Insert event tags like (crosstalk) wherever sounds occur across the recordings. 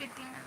que tiene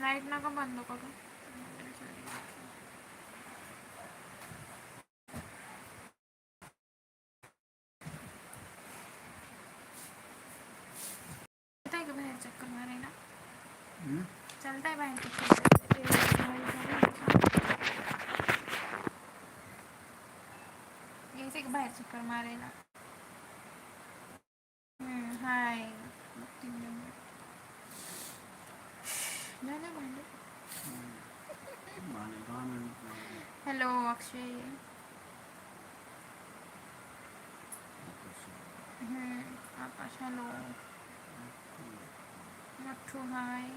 light नका बंद करू का बाहेर चक्कर मारायला हं? चालताय बाहेर चक्कर। यायचं का बाहेर चक्कर मारायला भांडण भांडे. Hello Akshay. Hmm, Akash hello. मच्छू हाय.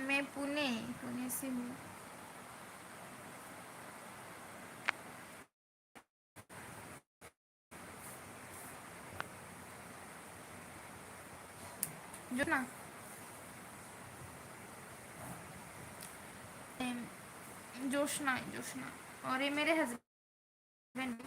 मैं पुणे पुणे से हूँ जो ना जोशना जोशना और ये मेरे हस्बैंड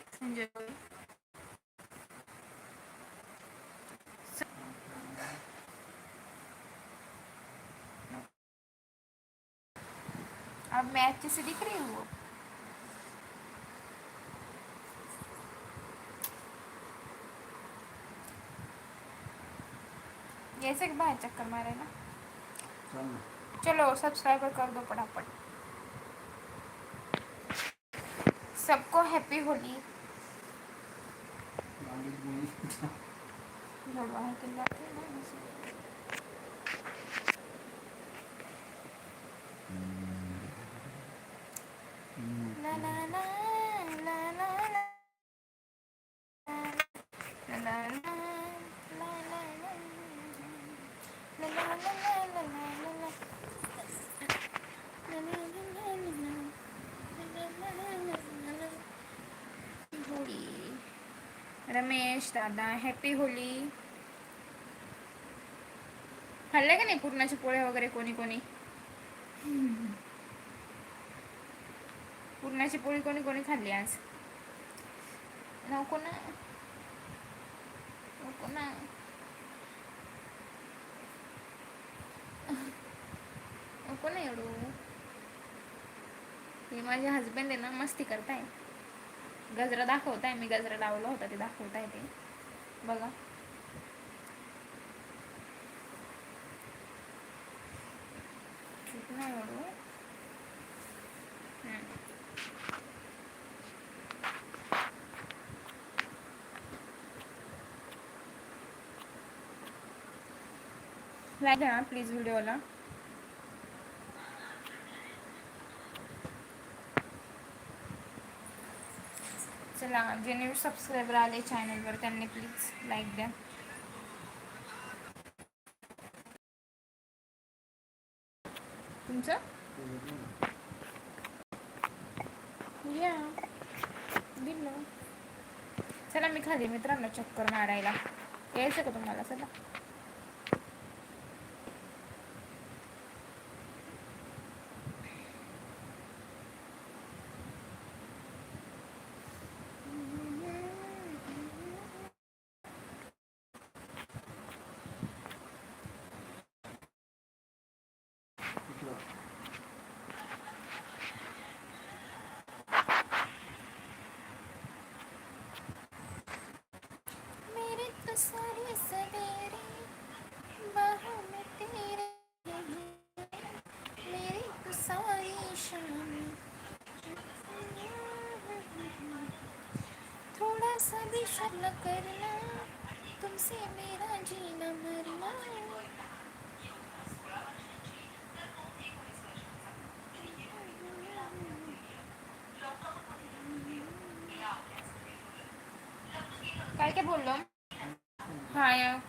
अब मैं अच्छे से दिख रही हूँ ऐसे के बाहर चक्कर मारेगा ना. चलो सब्सक्राइबर कर दो फटाफट। सबको हैप्पी होली। भगवान के रमेश दादा हॅपी होली. खाल्ले का नाही पुरणाचे पोळे वगैरे कोणी कोणी? पुरणाची पोळी कोणी कोणी खाल्ली आज? नको ना. नको ना. नको ना एवढू. हे माझे हजबंड आहे ना मस्ती करताय. गजरा दाखवत आहे मी गजरा लावला होता ते दाखवत आहे ते. बघा. नाही प्लीज व्हिडिओला चला जे न्यू सबस्क्रायबर आले चॅनलवर त्यांनी प्लीज लाईक द्या. तुमचं? या दिलं. चला मी खाली मित्रांनो चक्कर मारायला. यायचं का तुम्हाला? चला. सरे सवेरे बाहर तेरे मेरे को सारी शाम। थोड़ा सा भी शर्म करना तुमसे मेरा जीना मर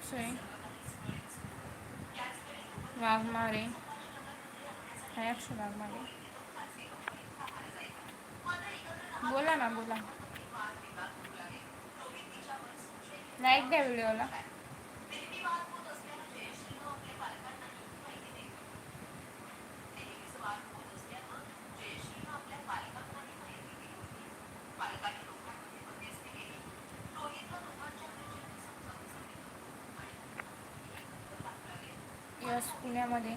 अक्षय वाघमारे हाय अक्षय वाघमारे बोला ना बोला लाईक द्या व्हिडिओला यस पुण्यामध्ये.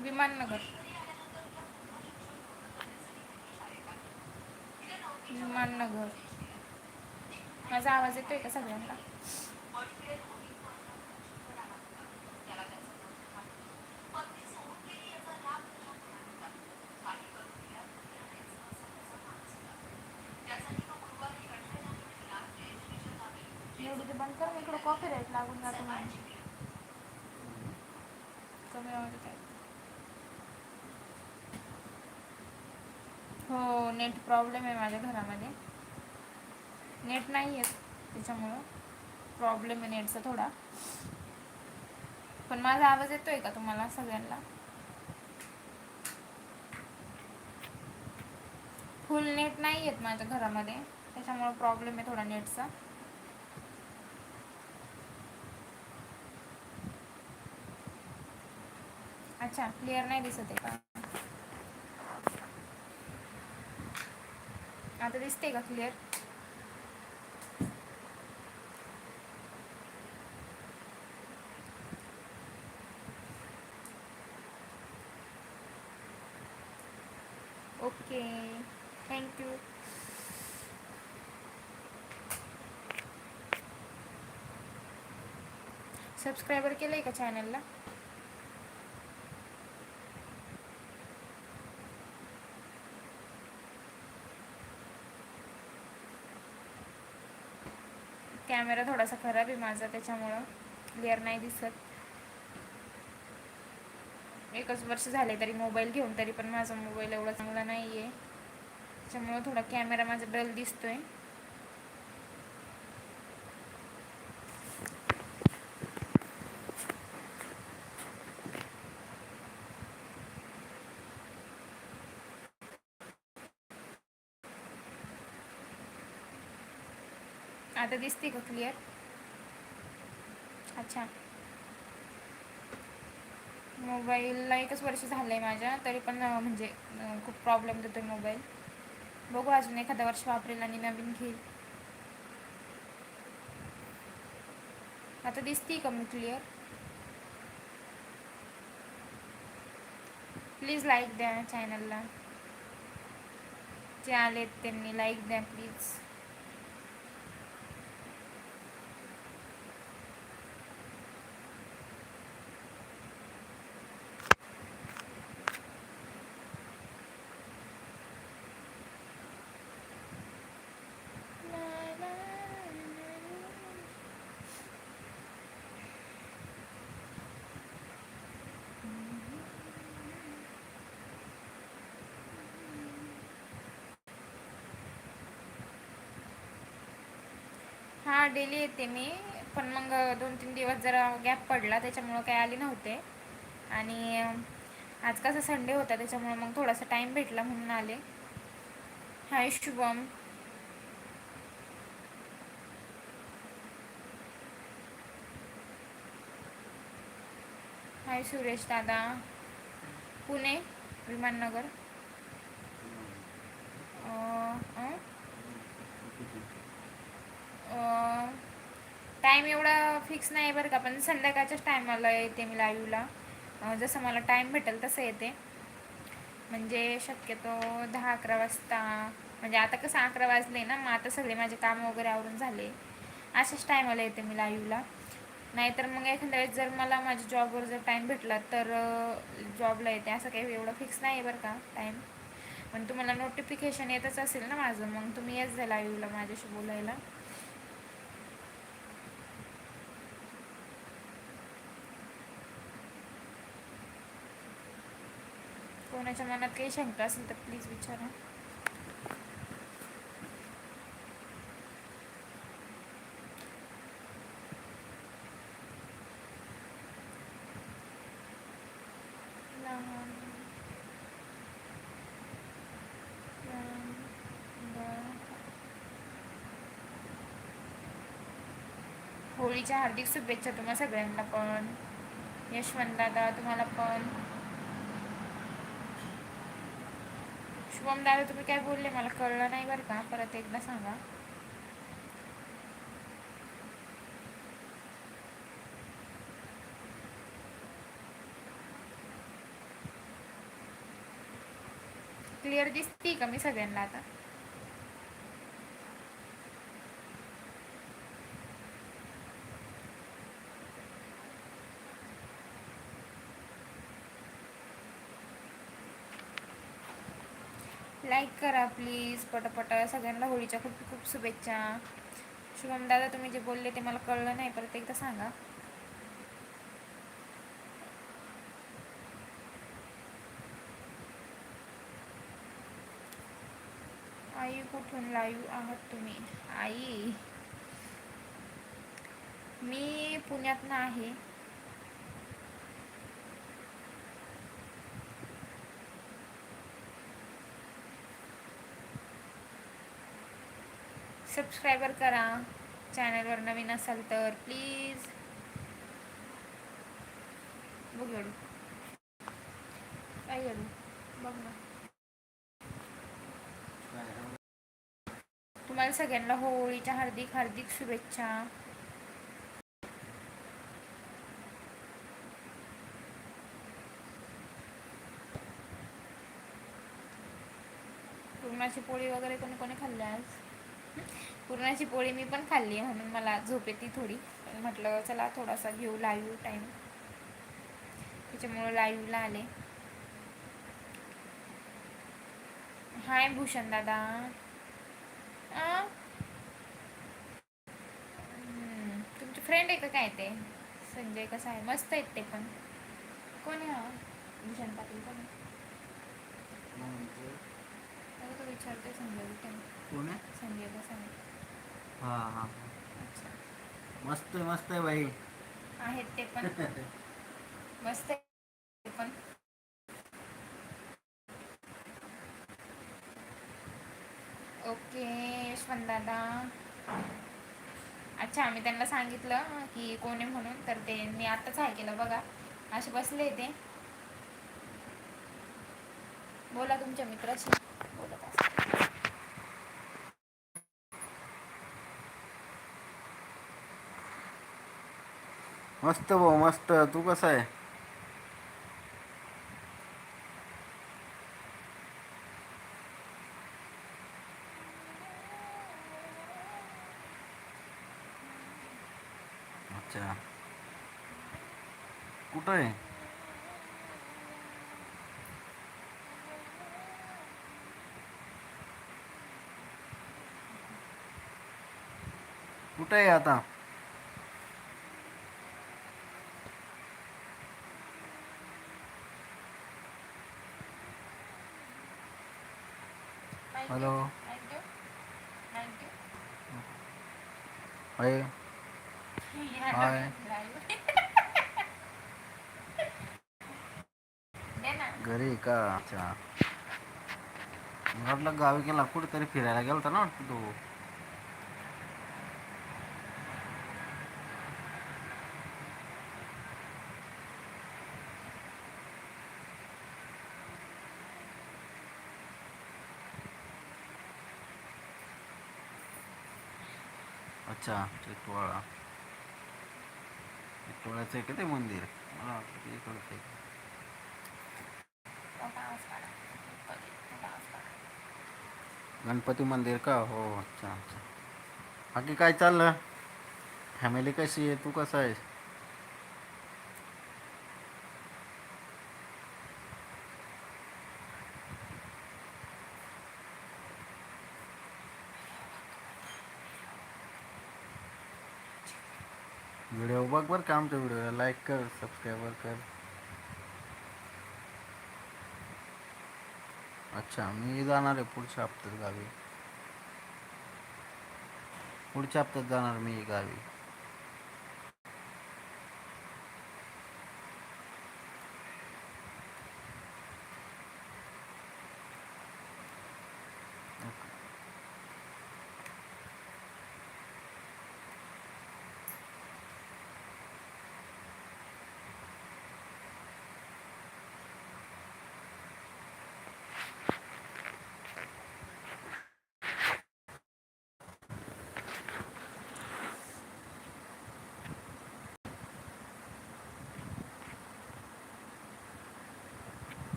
विमाननगर. विमाननगर. माझा आवाज येतोय का सगळ्यांना एवढी ते बंद कर इकडे कॉफी रेट लागून जातो माझी कमी आवाजात आहे हो नेट प्रॉब्लेम आहे माझ्या घरामध्ये. नेट नाही आहे त्याच्यामुळं. प्रॉब्लेम आहे नेटचा थोडा. पण माझा आवाज येतोय का तुम्हाला सगळ्यांना? फुल नेट नाही येत माझ्या घरामध्ये. त्याच्यामुळं प्रॉब्लेम आहे थोडा नेटचा अच्छा क्लिअर नाही दिसत आहे का? आता दिसते का क्लिअर ओके थँक्यू सबस्क्रायबर केलंय का चॅनलला कॅमेरा थोडासा खराब आहे माझा त्याच्यामुळं क्लिअर नाही दिसत. एकच वर्ष झाले तरी मोबाईल घेऊन तरी पण माझा मोबाईल एवढा चांगला नाही आहे त्याच्यामुळं थोडा कॅमेरा माझा डल दिसतोय. आता दिसते का क्लिअर अच्छा. मोबाईलला एकच वर्ष झालं आहे माझ्या तरी पण म्हणजे खूप प्रॉब्लेम देतो आहे मोबाईल बघू अजून एखादा वर्ष वापरेल आणि नवीन घेईल. आता दिसते का मी क्लिअर प्लीज लाईक द्या चॅनलला जे आलेत त्यांनी लाईक द्या प्लीज हां डेली येते मी. पण मग दोन तीन दिवस जरा गॅप पडला त्याच्यामुळं काही आले नव्हते. आणि आज कसा संडे होता त्याच्यामुळं मग थोडासा टाईम भेटला म्हणून आले. हाय शुभम. हाय सुरेश दादा. पुणे विमाननगर. अं? टाईम एवढा फिक्स नाही बरं का पण संध्याकाळच्याच टायमाला येते मी लाईव्हला जसं मला टाईम भेटेल तसं येते. म्हणजे शक्यतो दहा अकरा वाजता म्हणजे आता कसं अकरा वाजले ना मग आता सगळे माझे कामं वगैरे आवरून झाले. अशाच टायमाला येते मी लाईव्हला नाहीतर मग एखाद्या वेळेस जर मला माझ्या जॉबवर जर टाईम भेटला तर जॉबला येते. असं काही एवढं फिक्स नाही आहे बरं का टाईम पण तुम्हाला नोटिफिकेशन येतच असेल ना माझं मग तुम्ही येत जा लाईव्हला माझ्याशी बोलायला. कोणाच्या मनात काही शंका असेल तर प्लीज विचारा. लहान होळीच्या हार्दिक शुभेच्छा तुम्हा सगळ्यांना पण. यशवंत दादा तुम्हाला पण. शुभम दादा तुम्ही काय बोलले? मला कळलं नाही बरं का. परत एकदा सांगा. क्लिअर दिसते का मी सगळ्यांना आता? लाईक करा प्लीज पटापट. सगळ्यांना होळीच्या खूप खूप शुभेच्छा. शुभम दादा तुम्ही जे बोलले ते मला कळलं नाही परत एकदा सांगा. आई कुठून लाईव्ह आहात तुम्ही? आई. मी पुण्यातनं आहे. सबस्क्रायबर करा. चॅनलवर नवीन असाल तर प्लीज बघ एवढं. काय करू बघ ना. तुम्हाला सगळ्यांना होळीच्या हार्दिक हार्दिक शुभेच्छा. पुरणाची पोळी वगैरे कोणी कोणी खाल्ल्यास आज? पुरणाची पोळी मी पण खाल्ली आहे म्हणून मला झोप येते थोडी. पण म्हटलं चला थोडासा घेऊ लाईव्ह टाईम त्याच्यामुळं लाईव्हला आले. हाय भूषण दादा. हम्म, तुमचे फ्रेंड आहे का काय ते? संजय कसा आहे? मस्त आहेत ते पण. कोण आहे हा? भूषण पाटील कोण तो विचारते संजय कुठे आहे? कोण संजय हा हा मस्त आहे मस्त आहे बाई. आहेत ते पण. (laughs) मस्त आहे ते पण. ओके यशवंत दादा अच्छा मी त्यांना सांगितलं की कोण आहे म्हणून तर ते मी आताच ऐकलं बघा. असे बसले ते. बोला तुमच्या मित्राशी. मस्त भाऊ मस्त. तू कसा आहे? अच्छा. कुठं आहे? कुठं आहे आता? हॅलो. हाय. हाय. घरी का? अच्छा. म्हटलं गावी गेला कुठेतरी फिरायला गेलता ना वाटतं तू? अच्छा टिटवाळा टिटवाळ्याचं आहे का ते मंदिर? मला ते इकडचं आहे. गणपती मंदिर का? हो अच्छा अच्छा. बाकी काय चाललं? फॅमिली कशी आहे? तू कसा आहेस? बघ बरं का आमच्या व्हिडिओला. लाईक कर सबस्क्राईबर कर. अच्छा मी जाणार आहे पुढच्या हप्त्यात गावी. पुढच्या हप्त्यात जाणार मी गावी.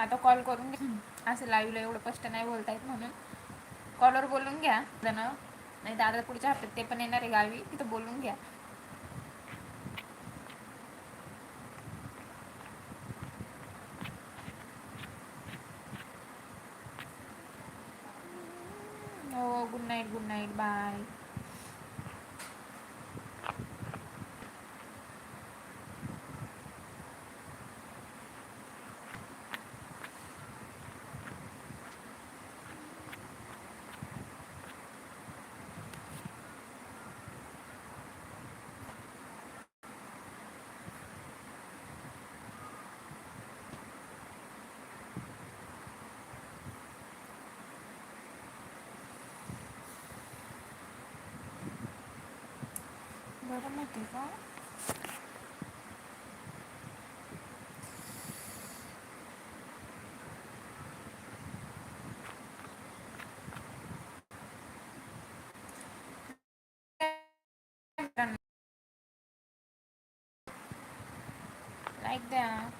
आता कॉल करून घ्या असं लाईव्हला एवढं स्पष्ट नाही बोलता येत म्हणून. कॉलवर बोलून घ्या. जण नाही तर आता पुढच्या हप्त्यात ते पण येणार आहे गावी. तिथं बोलून घ्या हो good night good night bye गरम होते का लाईक द्या प्लीज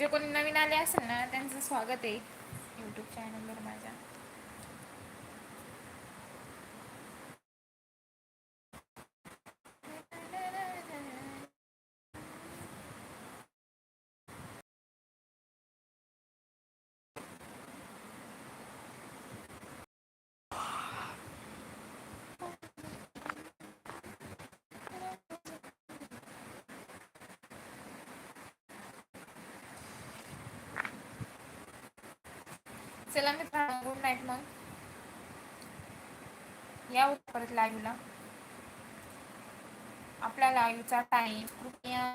जे कोणी नवीन आले असेल ना त्यांचं स्वागत आहे. यूट्यूब चॅनलवर माझ्या. चला मित्रांनो गुड नाईट मग. या परत लाईव्हला आपला लाईव्हचा टाईम कृपया